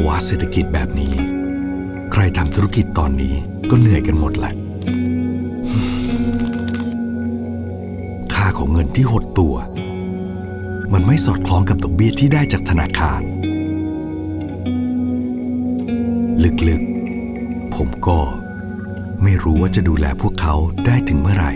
าวะเศรษฐกิจแบบนี้ ใครทำธุรกิจตอนนี้ก็เหนื่อยกันหมดแหละ ค่าของเงินที่หดตัว มันไม่สอดคล้องกับดอกเบี้ยที่ได้จากธนาคาร ลึกๆ ผมก็ไม่รู้ว่าจะดูแลพวกเขาได้ถึงเมื่อไหร่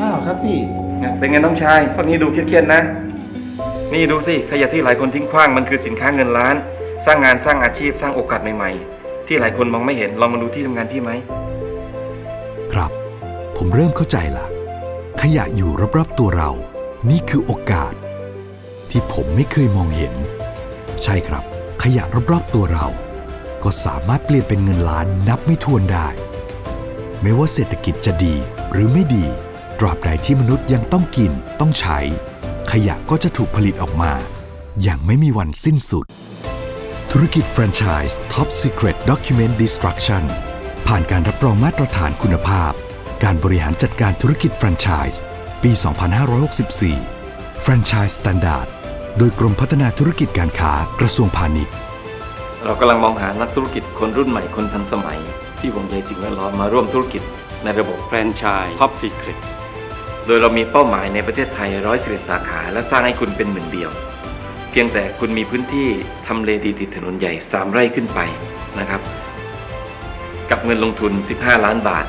อ้าวครับพี่เป็นไงน้องชายช่วงนี้ดูเครียดๆนะ นี่ดูสิขยะที่หลายคนทิ้งขว้างมันคือสินค้าเงินล้าน สร้างงานสร้างอาชีพสร้างโอกาสใหม่ๆ ที่หลายคนมองไม่เห็นลองมาดูที่ทำงานพี่ไหม ครับ ผมเริ่มเข้าใจละ ขยะอยู่รอบๆตัวเรา นี่คือโอกาส ที่ผมไม่เคยมองเห็น ใช่ครับ ขยะรอบๆตัวเรา ก็สามารถเปลี่ยนเป็นเงินล้านนับไม่ถ้วนได้ ไม่ว่าเศรษฐกิจจะดีหรือไม่ดี ตราบใดที่มนุษย์ยังต้องกินต้องใช้ ขยะก็จะถูกผลิตออกมา อย่างไม่มีวันสิ้นสุด ธุรกิจแฟรนไชส์ Top Secret Document Destruction ผ่านการรับรองมาตรฐานคุณภาพ การบริหารจัดการธุรกิจแฟรนไชส์ปี 2564 Franchise Standard โดยกรมพัฒนาธุรกิจการค้ากระทรวงพาณิชย์ เรากำลังมองหานักธุรกิจคนรุ่นใหม่คนทันสมัย ที่ห่วงใยสิ่งแวดล้อมมาร่วมธุรกิจในระบบแฟรนไชส์ท็อปซีเครตโดยเรามีเป้าหมายในประเทศไทยร้อยสิบสาขา และสร้างให้คุณเป็นหนึ่งเดียว เพียงแต่คุณมีพื้นที่ทำเลดีติดถนนใหญ่ 3 ไร่ขึ้นไปนะครับ กับเงินลงทุน 15 ล้านบาท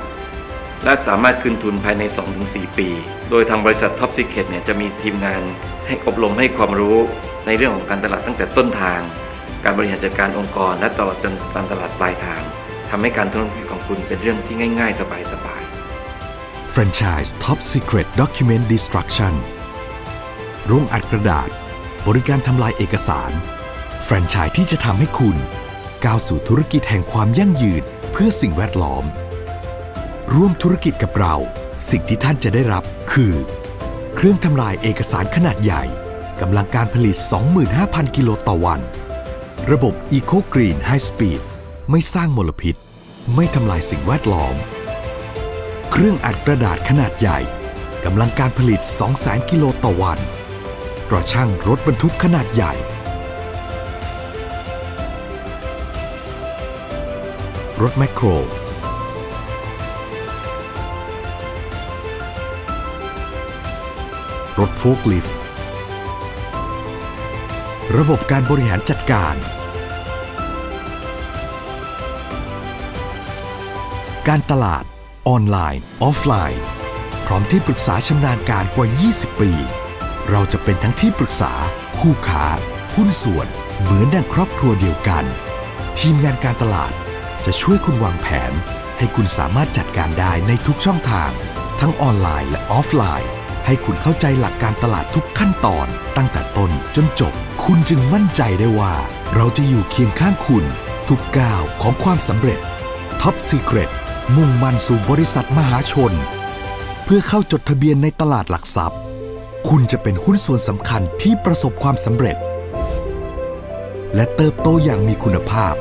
และสามารถคืนทุนภายใน 2-4 ปี โดยทางบริษัท Top Secret เนี่ยจะมีทีมงานให้อบรมให้ความรู้ในเรื่องของการตลาดตั้งแต่ต้นทาง การบริหารจัดการองค์กร และตลอดจนการตลาดปลายทางทำให้การธุรกิจของคุณเป็นเรื่องที่ง่าย ๆ สบายๆ Franchise Top Secret Document Destruction โรงอัดกระดาษ บริการทำลายเอกสาร แฟรนไชส์ที่จะทำให้คุณ ก้าวสู่ธุรกิจแห่งความยั่งยืนเพื่อสิ่งแวดล้อม ร่วมธุรกิจกับเรา สิ่งที่ท่านจะได้รับคือ เครื่องทำลายเอกสารขนาดใหญ่กำลังการผลิต 25,000 กิโลต่อวัน ระบบ Eco Green High Speed ไม่สร้างมลพิษ ไม่ทำลายสิ่งแวดล้อม เครื่องอัดกระดาษขนาดใหญ่กำลังการผลิต 200,000 กิโลต่อวัน กระช่างรถบรรทุกขนาดใหญ่ รถแมคโคร รถโฟล์คลิฟต์ระบบการบริหารจัดการ การตลาด ออนไลน์ ออฟไลน์ พร้อมที่ปรึกษาชำนาญการกว่า 20 ปี เราจะเป็นทั้งที่ปรึกษา คู่ค้า หุ้นส่วน เหมือนดังครอบครัวเดียวกัน ทีมงานการตลาดจะช่วยคุณวางแผน ให้คุณสามารถจัดการได้ในทุกช่องทาง ทั้งออนไลน์และออฟไลน์ ให้คุณเข้าใจหลักการตลาดทุกขั้นตอน ตั้งแต่ต้นจนจบ คุณจึงมั่นใจได้ว่า เราจะอยู่เคียงข้างคุณ ทุกก้าวของความสำเร็จ Top Secret มุ่งมั่นสู่บริษัทมหาชน เพื่อเข้าจดทะเบียนในตลาดหลักทรัพย์ คุณจะเป็นหุ้นส่วนสำคัญที่ประสบความสำเร็จ และเติบโตอย่างมีคุณภาพ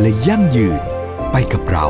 และยั่งยืนไปกับเรา